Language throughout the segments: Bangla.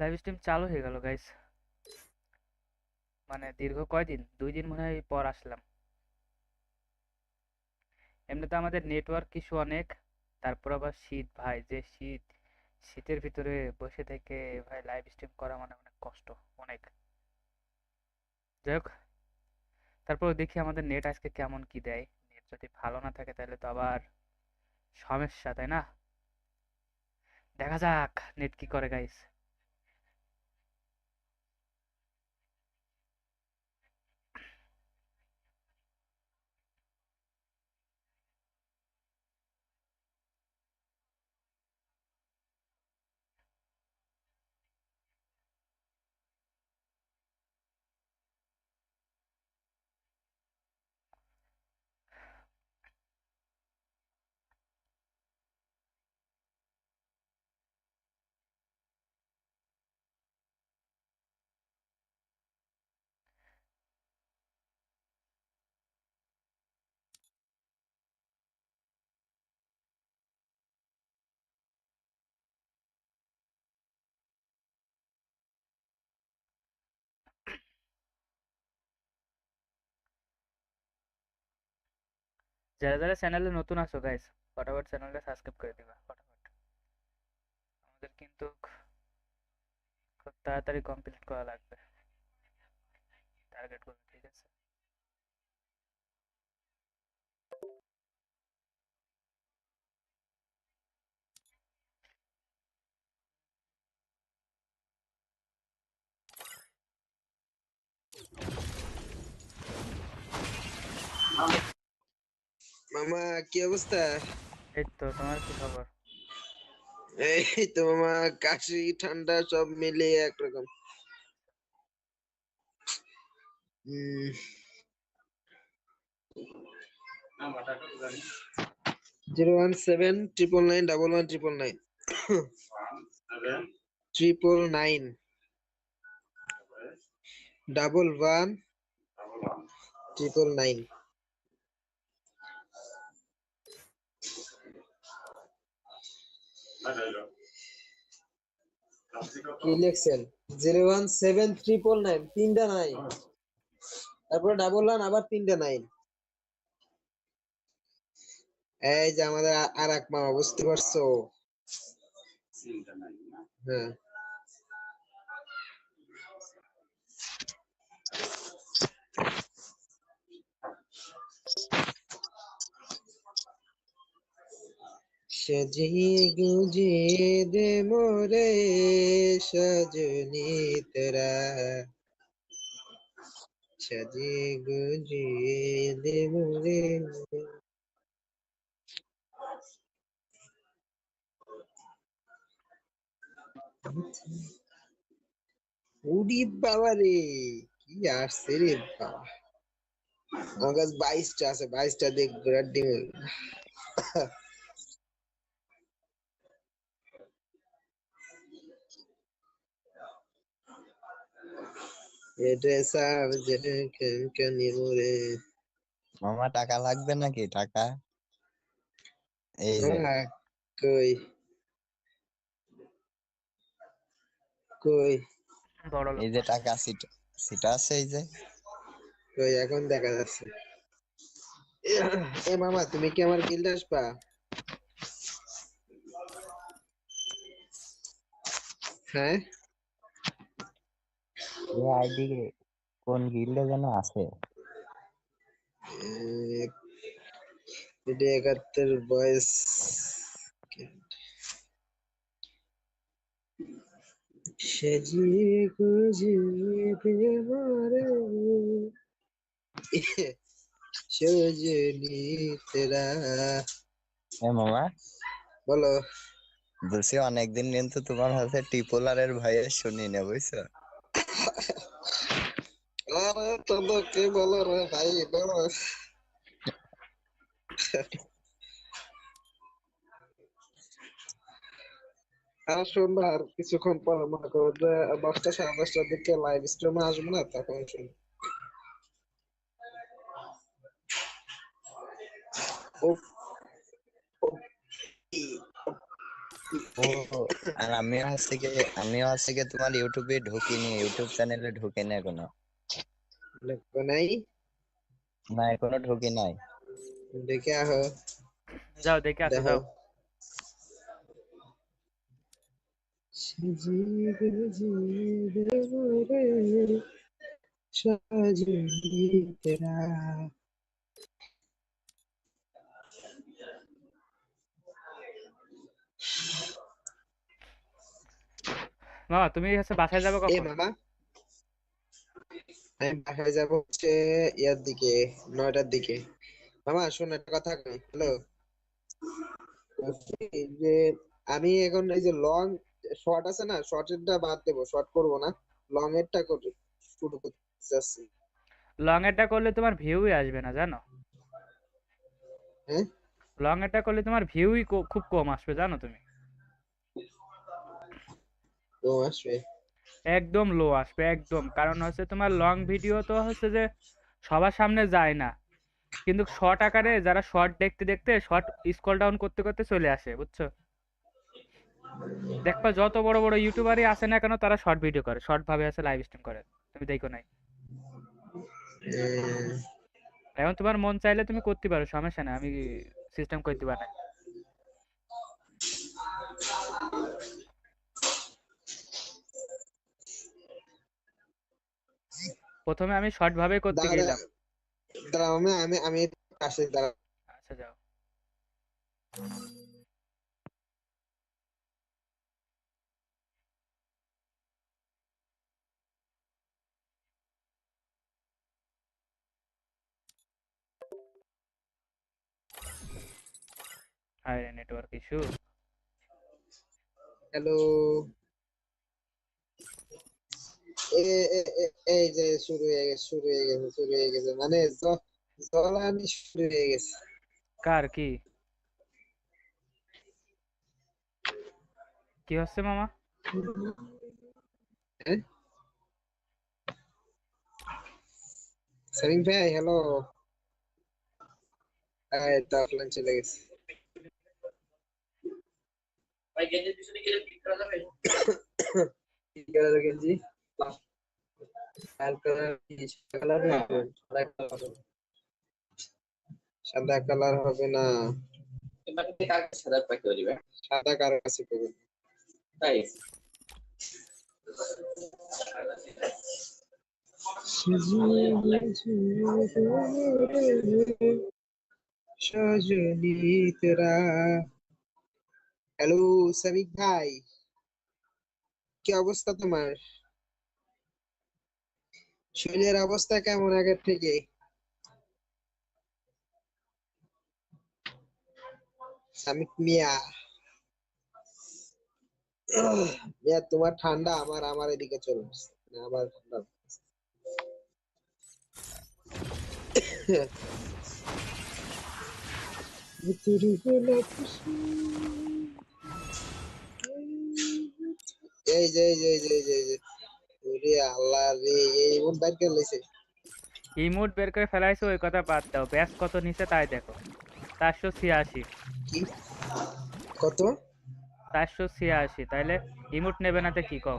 লাইভ স্ট্রিম চালু হয়ে গেল গাইস মানে দীর্ঘ কয়দিন? দুই দিন মনে হয় পর আসলাম। এমনিতে আমাদের নেটওয়ার্ক ইস্যু অনেক, তারপর আবার শীত, ভাই, যে শীত, শীতের ভিতরে বসে থেকে ভাই লাইভ স্ট্রিম করা মানে অনেক কষ্ট, অনেক। যাই হোক, তারপর দেখি আমাদের নেট আজকে কেমন কি দেয়। নেট যদি ভালো না থাকে তাহলে তো আবার সমস্যা, তাই না? দেখা যাক নেট কি করে গাইস যারা যারা চ্যানেলে নতুন আছো গাইস ফটাফট চ্যানেলটা সাবস্ক্রাইব করে দিবা, ফটাফট। আমাদের কিন্তু খুব তাড়াতাড়ি কমপ্লিট করা লাগবে। টার্গেট করবে ঠিক আছে? মামা কি অবস্থা? এই তো তোমার কি খবর? এই তো মামা কাশি ঠান্ডা সব মিলিয়ে একরকম। Zero one seven triple nine double one triple nine. Triple nine. Double one triple nine. কি লিখছেন zero one seven triple nine তিনটা নাই তারপরে ডাবল ওয়ান আবার তিনটা নাইন এই যে আমাদের আর এক মামা বুঝতে পারছ? হ্যাঁ। সজিয়ে গুজিয়ে দে মোরে সজনি তেরা সজিয়ে গুজিয়ে দে মোরে। উড়ি বাবা রে, কি আসছে রে বাবা। আমার কাছে বাইশটা আছে, বাইশটা দেখ ডিম এটা সাব যে কেন রে মামা টাকা লাগবে নাকি? টাকা? এই হ্যাঁ, কই? কই? বড় এই যে টাকা সিট সিটা আছে এই যে। কই? এখন দেখা যাচ্ছে। এ মামা তুমি কি আমার গিল্ড আসবা? হ্যাঁ? এই আইডি কোন গিল্ডে যেন আছে? একাত্তর বয়স সাজিয়ে গুজিয়ে দেবারে সজনি তেরা হ্যাঁ মামা। বলো। বলছি অনেকদিন কিন্তু তোমার হাতে টিপোলারের ভয়ে শুনি না বুঝছ? আরে রে ভাই? আর আর কিছুক্ষণ পর মনে করো যে দশটা সাড়ে দশটার দিকে লাইভ স্ট্রিমে আসব না, তখন। ও, আর আমিও হচ্ছে কি আমিও হচ্ছে কি তোমার ইউটিউবে ঢুকিনি ইউটিউব চ্যানেলে ঢুকিনি এখনও। দেখো নাই? না এখনও ঢুকি নাই। দেখে আহো। যাও দেখে আসো যাও। রে তেরা মামা তুমি হচ্ছে বাসায় যাবে কখন? মামা আমি বাসায় যাব হচ্ছে ইয়ার দিকে নয়টার দিকে। মামা শোন একটা কথা হ্যালো? যে আমি এখন এই যে লং শর্ট আছে না শর্টেরটা বাদ দেবো শর্ট করব না লং এরটা করে শুরু করতে চাচ্ছি। লং এরটা করলে তোমার ভিউই আসবে না জানো? হ্যাঁ? লং এরটা করলে তোমার ভিউই খুব কম আসবে জানো তুমি? তো আসবে? একদম লো আসবে, একদম। কারণ হচ্ছে তোমার লং ভিডিও তো হচ্ছে যে সবার সামনে যায় না। কিন্তু শর্ট আকারে যারা শর্ট দেখতে দেখতে শর্ট স্ক্রল ডাউন করতে করতে চলে আসে, বুঝছ? দেখবা যত বড় বড় ইউটিউবারই আসে না কেন, তারা শর্ট ভিডিও করে শর্ট ভাবে আছে লাইভ স্ট্রিম করে। তুমি দেখো নাই। এখন তোমার মন চাইলে তুমি করতে পারো, সমস্যা না আমি সিস্টেম করতে পারি প্রথমে আমি শর্ট ভাবে করতে গেলাম। দাঁড়া আমি আমি আমি আসি দাঁড়া। আচ্ছা যাও। নেটওয়ার্ক ইস্যু হ্যালো এই যে শুরু হয়ে গেছে শুরু হয়ে গেছে শুরু হয়ে গেছে মানে জ্বালানি শুরু হয়ে গেছে কার কি কি হচ্ছে মামা সেলিম ভাই হ্যালো এই তো অফলাইন চলে গেছে কি সাদা কালার। সাদা কালার হবে। না। সাদা সাদা কার কাছে পাবেন তাই? সজনী তেরা হ্যালো সামিক ভাই। কি অবস্থা তোমার? শরীরের অবস্থা কেমন আগের থেকে? মিয়া। মিয়া, তোমার ঠান্ডা, আমার আমার এদিকে চলে আসছে। মানে আমার ঠান্ডা এই যে এই যে এই যে এই যে। ওরে আল্লাহ রে এই বাইর করে লইছে। ইমোট বের করে ফেলাইছো ওই কথা বাদ দাও। ব্যাস কত নিচে তাই দেখো। চারশো ছিয়াশি। কি? কত? চারশো ছিয়াশি। তাইলে ইমোট নেবে না তো কি কও?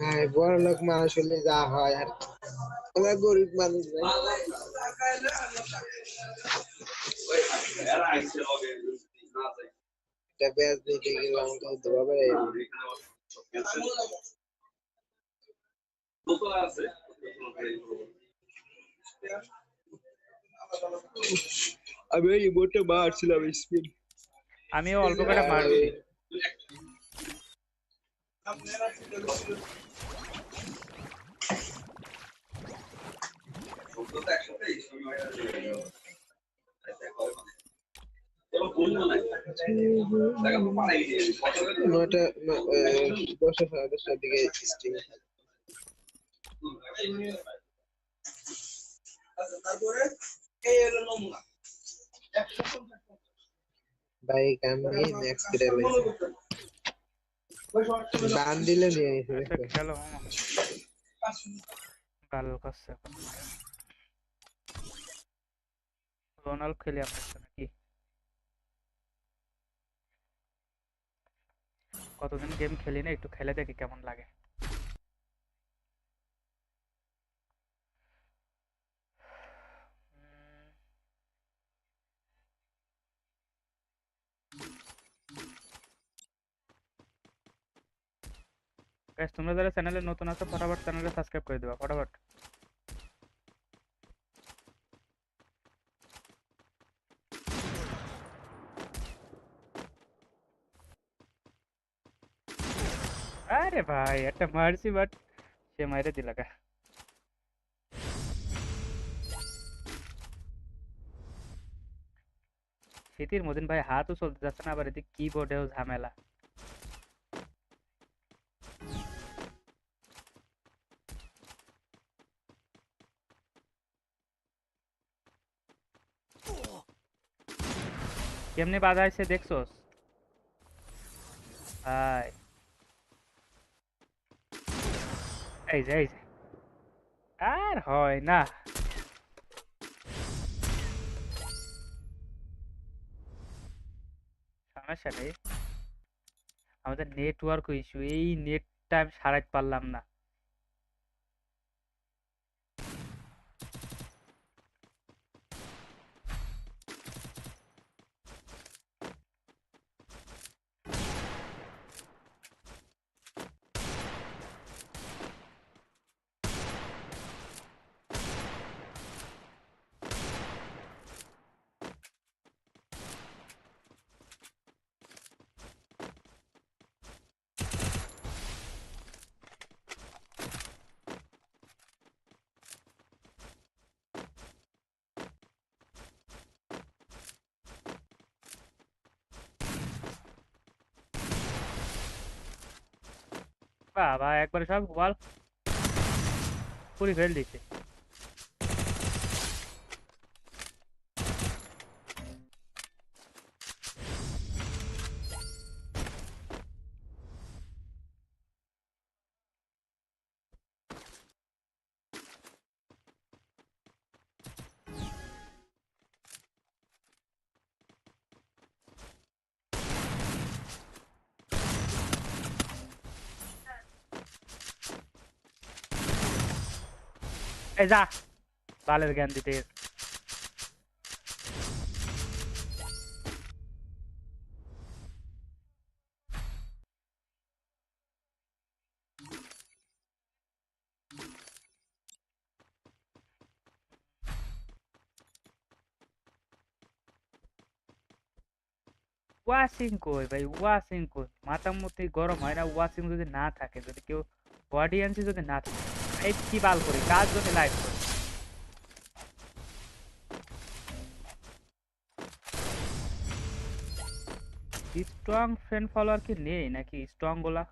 হ্যাঁ বড় লোক মানুষ হলে যা হয় আর আমরা গরিব মানুষ দিতে গেলাম তো বাবা রে আমি এই রিমোটটা মারছিলাম স্পিন আমিও অল্প করে মারছি। নয়টা দশটা সাড়ে দশটার বাইক আমি ম্যাক্স করে লাইছি দিলে নিয়ে দেখো। খেলো গাল করছে এখন রোনাল্ড খেলি আপনার নাকি? কতদিন গেম খেলি না একটু খেলে দেখি কেমন লাগে। Guys, তোমরা যারা চ্যানেলে নতুন আছো ফটাফট চ্যানেলে সাবস্ক্রাইব করে দিবা ফটাফট আরে ভাই একটা মারছি বাট সে মাইরে দিল গা শীতের মদিন ভাই হাতও চলতে যাচ্ছে না আবার এদিকে কিবোর্ডেও ঝামেলা কেমনে বাজাইছে দেখছোস? ভাই এই যে এই যে। আর হয় না। সমস্যা নেই। আমাদের নেটওয়ার্ক ইস্যু এই নেটটা আমি সারাইতে পারলাম না। বাবা একবারে সব ওয়াল পুরি ফেল দিচ্ছে এই যা বালের জ্ঞান দিতে গেছে। ওয়াশিং কই ভাই ওয়াশিং কই মাথা মধ্যে গরম হয় না ওয়াশিং যদি না থাকে যদি কেউ অডিয়েন্সে যদি না থাকে এই কি করি, কার জন্য লাইভ করি স্ট্রং ফ্রেন্ড ফলোয়ার কি নেই নাকি? স্ট্রংগুলা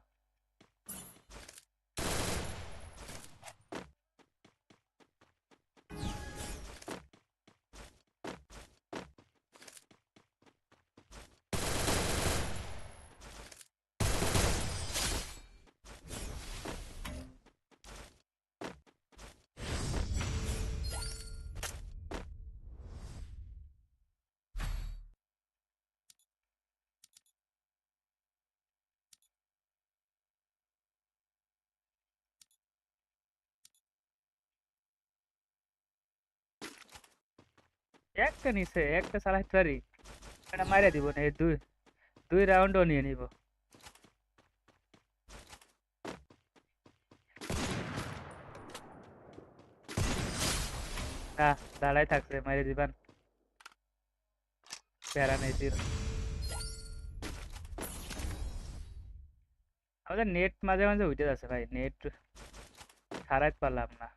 একটা নিছে, একটা চালাইতে পারি এটা মাইরা দিব না দুই দুই রাউন্ডও নিয়ে নিব। না দাঁড়াই থাকছে, মাইরে দিবান। প্যারা নেই আমাদের নেট মাঝে মাঝে উঠে যাচ্ছে ভাই, নেট সারাইতে পারলাম না।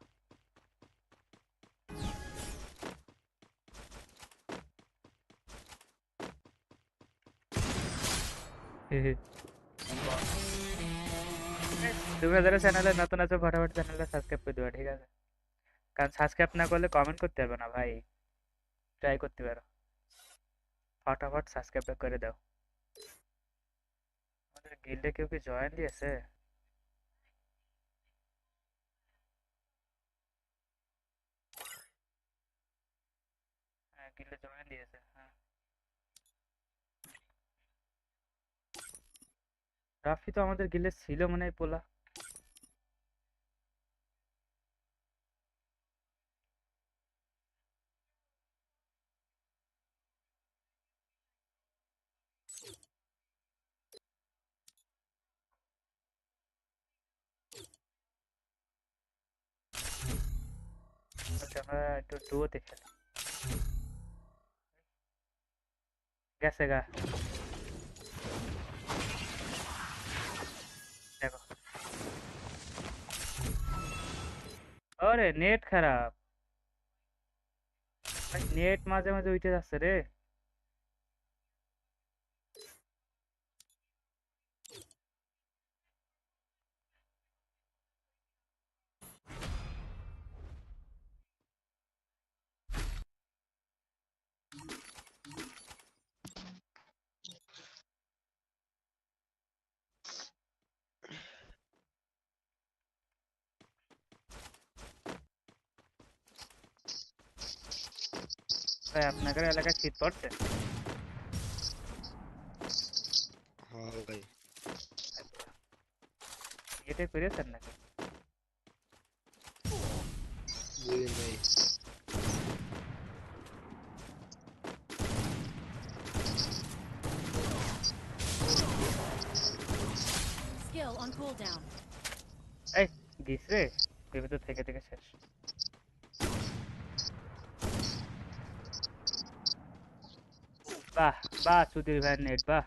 তুমি যারা চ্যানেলে নতুন আছো, ফটাফট চ্যানেলটা সাবস্ক্রাইব করে দেবা, ঠিক আছে? কারণ সাবস্ক্রাইব না করলে কমেন্ট করতে পারবে না ভাই। ট্রাই করতে পারো। ফটাফট সাবস্ক্রাইব করে দাও। আমাদের গিল্ডে কেউ কি জয়েন দিয়েছে? রাফি তো আমাদের গিলে ছিল মনে হয় পোলা। আচ্ছা একটু গেছে গা। আরে নেট খারাপ। নেট মাঝে মাঝে উঠে যাচ্ছে রে। ভাই আপনাদের এলাকায় শীত পড়ছে? হ্যাঁ ভাই। এটা পেরেছেন নাকি? বুঝি Skill on cooldown. এই দিস রে। তো থেকে থেকে শেষ। বাহ বাহ সুধীর ভাই নেট বাহ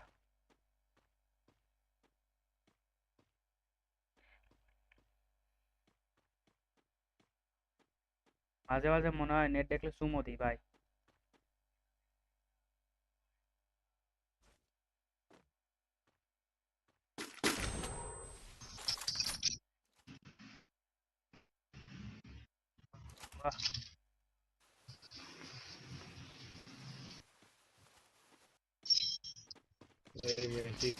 মাঝে মাঝে মনে হয় নেট দেখলে সুমো দিই ভাই বাহ এই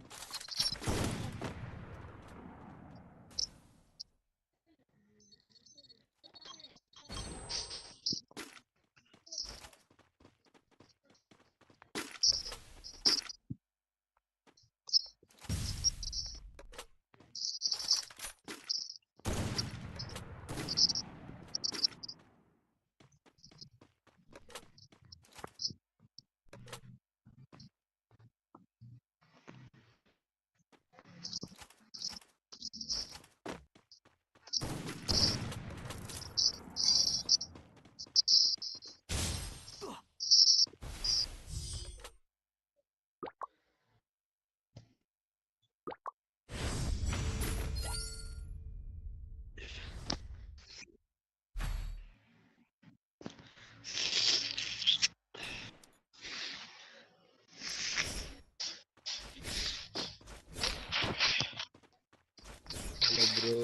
bro.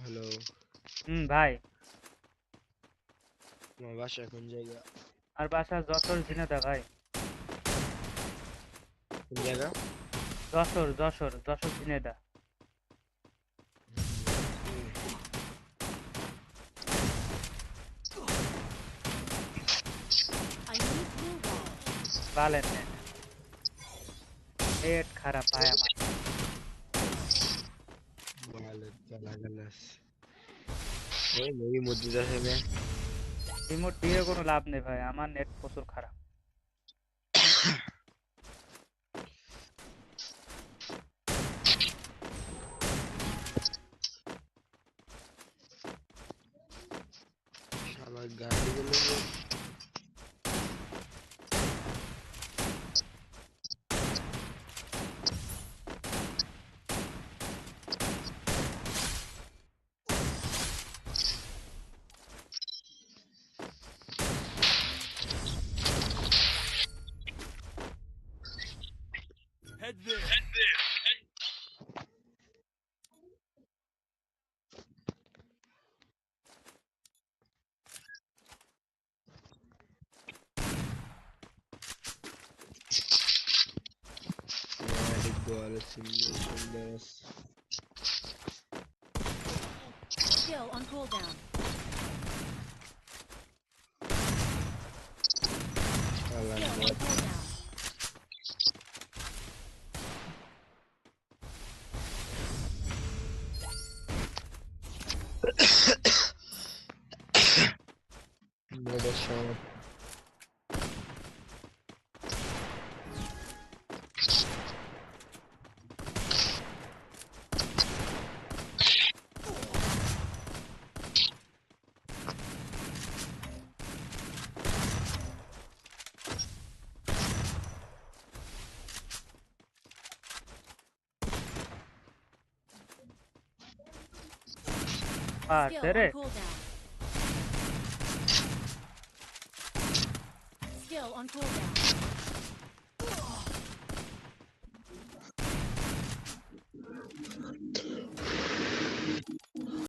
হ্যালো হুম ভাই। তোমার বাসা কোন জায়গা? আর বাসা যশোর ঝিনাদা ভাই। কোন জায়গা? যশোর যশোর যশোর ঝিনাদা Valentine. গেলাস ওই মেরি মসজিদ আছে বে রিমোট দিয়ে কোনো লাভ নেই ভাই আমার নেট প্রচুর খারাপ Head there. Head there. Still on cooldown. god. Ah, did it. On cooldown.